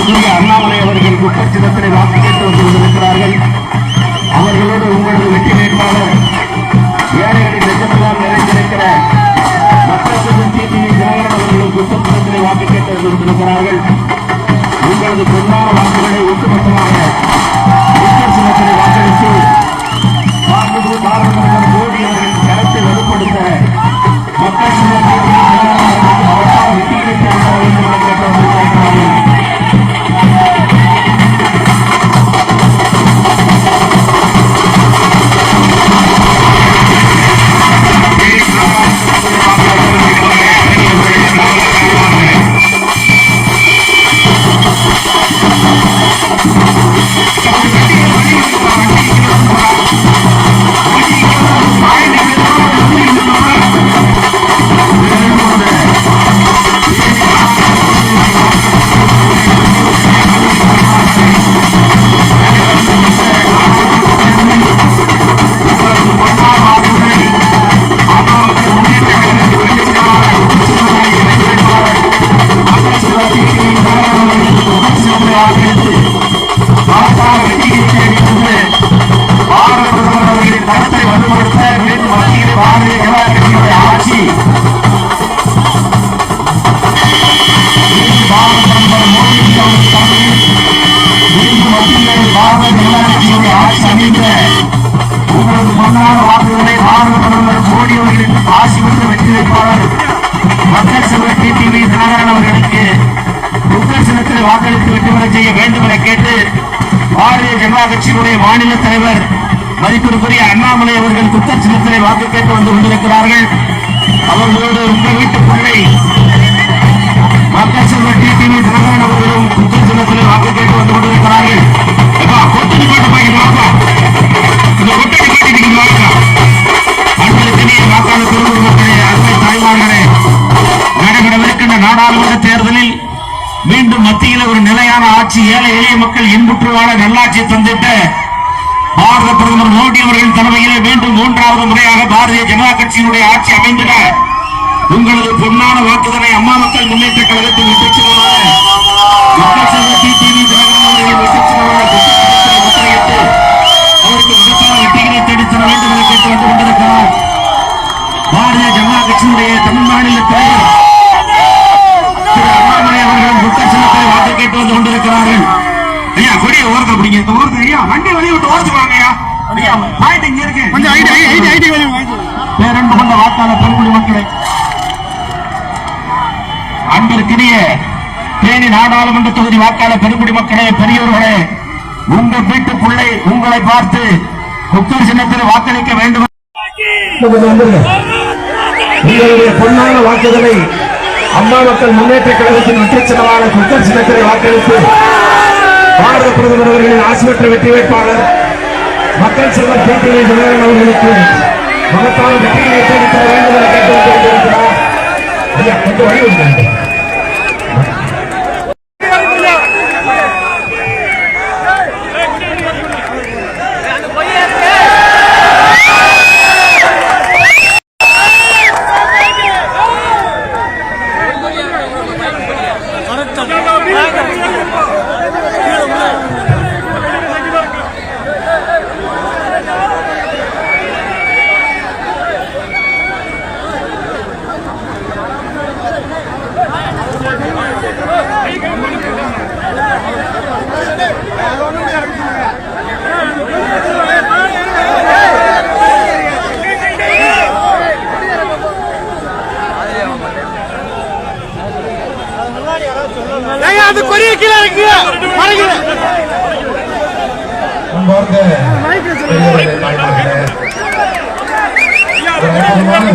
அண்ணாமலை அவர்கள் குப்பச்சிதத்தினை வாக்கு ஆசி பெற்ற வெற்றி வேட்பாளர் மக்கள் செல்வ டிடிவி தினகரன் அவர்களுக்கு மக்கள் வாக்களித்து வெற்றிபெற செய்ய வேண்டும் என கேட்டு பாரதிய ஜனதா கட்சியினுடைய மாநில தலைவர் மதிப்பிற்குரிய அண்ணாமலை அவர்கள் குத்தர் வாக்கு கேட்டு வந்து கொண்டிருக்கிறார்கள். அவர்களோடு உங்கள் வீட்டு பிள்ளை மக்கள் செல்வ டிடிவி பாரத பிரதமர் மோடி அவர்கள் தலைமையிலே மீண்டும் மூன்றாவது முறையாக பாரதிய ஜனதா கட்சியினுடைய ஆட்சி அமைந்திட உங்களது பொன்னான வாக்குதலை அம்மா மக்கள் முன்னேற்ற கழகத்தின் பாரதிய ஜனதா கட்சியினுடைய தமிழ் மாநில தலைவர் திரு அண்ணாமலை அவர்கள் வாக்கு கேட்டு வந்து கொண்டிருக்கிறார்கள். ஐயா ஓரத்தில் பிடிங்க. இந்த ஓரத்தில் ஐயா வண்டி வழி விட்டு ஓரத்துக்கு வாங்க. பாயிண்ட் இங்க இருக்கு கொஞ்சம் ஐடி ஐடி ஐடி பேரன்பு கொண்ட வாக்காளர் பெருங்குடி மக்களே அன்பிற்கினிய தேனி நாடாளுமன்ற தொகுதி வாக்காளர் பெருங்குடி மக்களே பெரியோர்களே உங்கள் வீட்டு பிள்ளை உங்களை பார்த்து குக்கர் சின்னத்தில் வாக்களிக்க வேண்டும். உங்களுடைய பொன்னான வாக்குதலை அம்மா மக்கள் முன்னேற்ற கழகத்தின் வெற்றி சின்னமான குக்கர் சின்னத்திலே வாக்களித்து பாரத பிரதமர் அவர்களின் ஆசி பெற்ற வெற்றி வேட்பாளர் மக்கள் செல்வம் பேட்டியை தினகரன் அவர்களுக்கு மகத்தான வெற்றிகளை தேடித்தர வேண்டும் என கேட்டுக் கொண்டிருக்கிறார் ஐயா கொஞ்சம் வழி அன்பார்ந்த எல்லாம்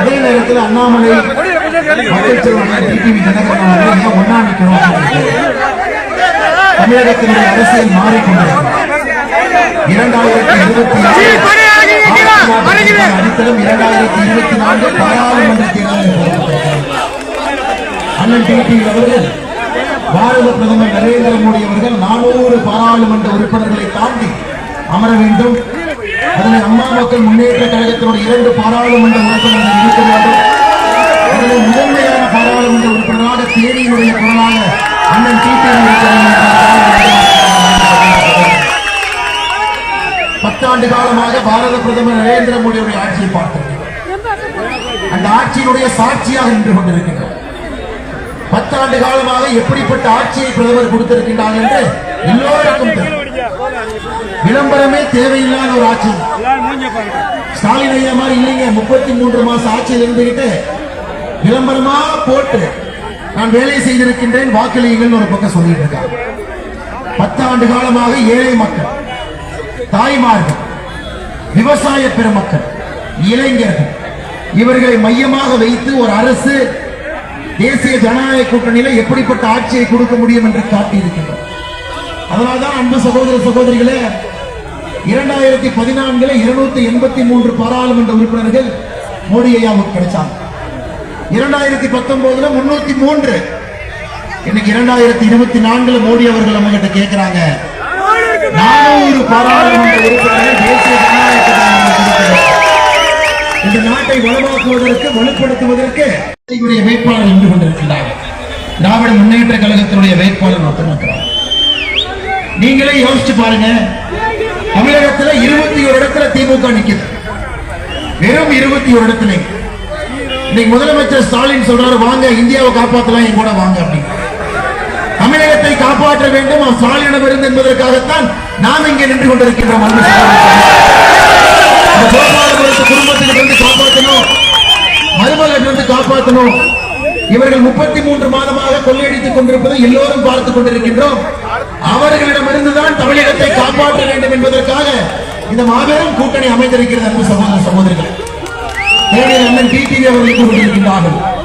அதே நேரத்தில் அண்ணாமலை ஒன்னா அப்படின்னு தமிழகத்தினுடைய அரசியல் மாறிக்கொண்டிருக்கிறது இரண்டாயிரத்தி இருபத்தி அடித்தளம் இரண்டாயிரத்தி இருபத்தி நான்கு பாராளுமன்ற தேர்தலில். அண்ணன் டிடி அவர்கள் பாரத பிரதமர் நரேந்திர மோடி அவர்கள் நானூறு பாராளுமன்ற உறுப்பினர்களை தாண்டி அமர வேண்டும். அதில் அம்மா மக்கள் முன்னேற்ற கழகத்தினுடைய இரண்டு பாராளுமன்ற உறுப்பினர்கள் இருக்க வேண்டும். அதில் முதன்மையான பாராளுமன்ற உறுப்பினராக தேனியினுடைய குரலாக அண்ணன் டிடி இருக்க பத்தாண்டு காலமாக பாரத பிரதமர் நரேந்திர மோடியுடைய ஆட்சியை பார்த்திருக்கிறோம் அந்த ஆட்சியினுடைய சாட்சியாக நின்று கொண்டிருக்கின்றோம் பத்தாண்டு காலமாக எப்படிப்பட்ட ஆட்சியை பிரதமர் கொடுத்திருக்கின்றார் என்று எல்லோருக்கும் விளம்பரமே தேவையில்லாத ஒரு ஆட்சி. ஸ்டாலின் ஐயா மாதிரி இல்லைங்க. முப்பத்தி மூன்று மாசம் ஆட்சியில் இருந்துகிட்டு விளம்பரமா போட்டு நான் வேலை செய்திருக்கின்றேன். வாக்களியுங்கள் ஒரு பக்கம் சொல்லிட்டு இருக்காங்க. பத்தாண்டு காலமாக ஏழை மக்கள் தாய்மார்கள் விவசாய பெருமக்கள் இளைஞர்கள் இவர்களை மையமாக வைத்து ஒரு அரசு தேசிய ஜனநாயக கூட்டணியில எப்படிப்பட்ட ஆட்சியை கொடுக்க முடியும் என்று காட்டியிருக்கின்றோம் அதனால்தான் அன்பு சகோதர சகோதரிகளே இரண்டாயிரத்தி பதினான்குல இருநூத்தி எண்பத்தி மூன்று பாராளுமன்ற உறுப்பினர்கள் மோடி ஐயாவுக்கு கிடைச்சாங்க. இரண்டாயிரத்தி பத்தொன்பதுல முன்னூத்தி மூன்று. இன்னைக்கு இரண்டாயிரத்தி இருபத்தி நான்குல மோடி அவர்கள் நம்ம கிட்ட கேட்கிறாங்க நானூறு பாராளுமன்ற உறுப்பினர்கள் தேசிய ஜனநாயகத்தை இந்த நாட்டை வளமாக்குவதற்கு வலுப்படுத்துவதற்கு வேட்பாளர் நின்று கொண்டிருக்கிறார் திராவிட முன்னேற்ற கழகத்தினுடைய வேட்பாளர் மட்டும் இருக்கிறார். நீங்களே யோசிச்சு பாருங்க. தமிழகத்துல இருபத்தி ஒரு இடத்துல திமுக நிக்குது. வெறும் இருபத்தி ஒரு இடத்துல. இன்னைக்கு முதலமைச்சர் ஸ்டாலின் சொல்றாரு வாங்க இந்தியாவை காப்பாத்தலாம் என் கூட வாங்க அப்படின்னு. தமிழகத்தை காப்பாற்ற வேண்டும் ஸ்டாலினிடம் இருந்து என்பதற்காகத்தான் நாம் இங்கே நின்று கொண்டிருக்கின்றோம் குடும்பத்திலிருந்து காப்பாற்றணும் மருமகளிலிருந்து காப்பாற்றணும். இவர்கள் முப்பத்தி மூன்று மாதமாக கொள்ளையடித்துக் கொண்டிருப்பதை எல்லோரும் பார்த்துக் கொண்டிருக்கின்றோம். அவர்களிடம் வேண்டும் என்பதற்காக இந்த மாபெரும் கூட்டணி அமைந்திருக்கிறது அன்பு சகோதர சகோதரிகள். தேவையான அண்ணன் டிடிவி அவர்கள் இருந்து